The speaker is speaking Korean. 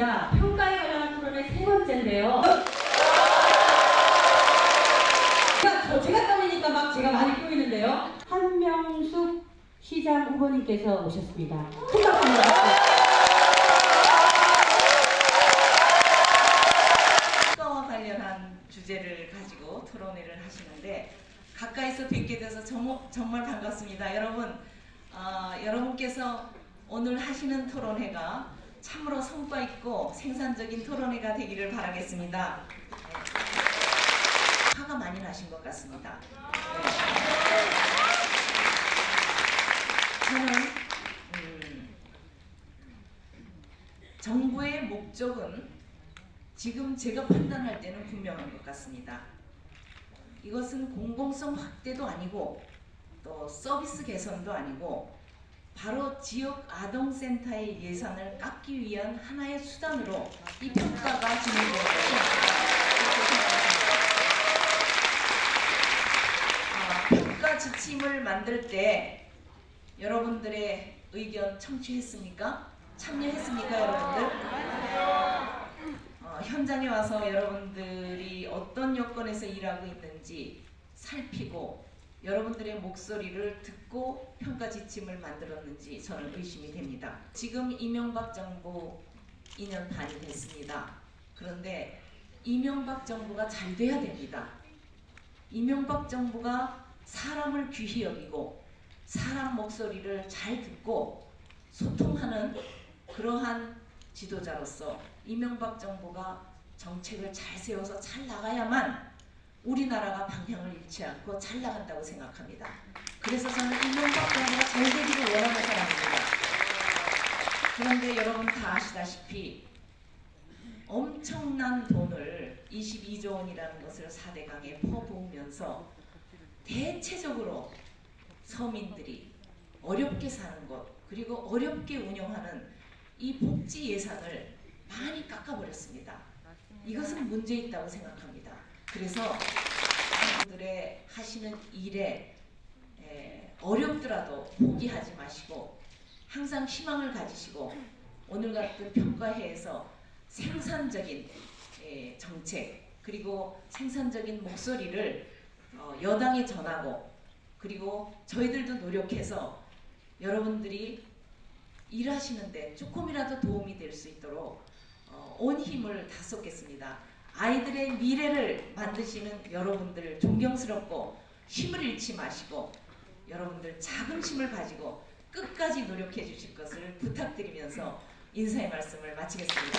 있습니다. 평가에 관한 토론의 세 번째인데요. 제가, 저, 제가 떨리니까 막 제가 많이 꼬이는데요. 한명숙 시장 후보님께서 오셨습니다. 큰 박수 부탁드립니다. 주제를 가지고 토론회를 하시는데 가까이서 뵙게 돼서 정말 반갑습니다. 여러분, 어, 여러분께서 오늘 하시는 토론회가 참으로 성과 있고 생산적인 토론회가 되기를 바라겠습니다. 네. 화가 많이 나신 것 같습니다. 네. 저는 음, 정부의 목적은 지금 제가 판단할 때는 분명한 것 같습니다. 이것은 공공성 확대도 아니고 또 서비스 개선도 아니고 바로 지역 아동센터의 예산을 깎기 위한 하나의 수단으로 이 평가가 진행되는 아, 평가 지침을 만들 때 여러분들의 의견 청취했습니까? 참여했습니까, 여러분들? 어, 현장에 와서 여러분들이 어떤 여건에서 일하고 있는지 살피고 여러분들의 목소리를 듣고 평가 지침을 만들었는지 저는 의심이 됩니다. 지금 이명박 정부 2년 반이 됐습니다. 그런데 이명박 정부가 잘 돼야 됩니다. 이명박 정부가 사람을 귀히 여기고 사람 목소리를 잘 듣고 소통하는 그러한 지도자로서 이명박 정부가 정책을 잘 세워서 잘 나가야만 우리나라가 방향을 잃지 않고 잘 나간다고 생각합니다. 그래서 저는 이명박 정부가 잘 되기를 원하는 사람입니다. 그런데 여러분 다 아시다시피 엄청난 돈을 22조 원이라는 것을 4대 강에 퍼부으면서 대체적으로 서민들이 어렵게 사는 것 그리고 어렵게 운영하는 이 복지 예산을 많이 깎아버렸습니다. 이것은 문제 있다고 생각합니다. 그래서 여러분들의 하시는 일에 에, 어렵더라도 포기하지 마시고 항상 희망을 가지시고 오늘 같은 평가회에서 생산적인 에, 정책 그리고 생산적인 목소리를 어, 여당에 전하고 그리고 저희들도 노력해서 여러분들이 일하시는데 조금이라도 도움이 될 수 있도록 어, 온 힘을 다 쏟겠습니다. 아이들의 미래를 만드시는 여러분들 존경스럽고 힘을 잃지 마시고 여러분들 자긍심을 가지고 끝까지 노력해 주실 것을 부탁드리면서 인사의 말씀을 마치겠습니다.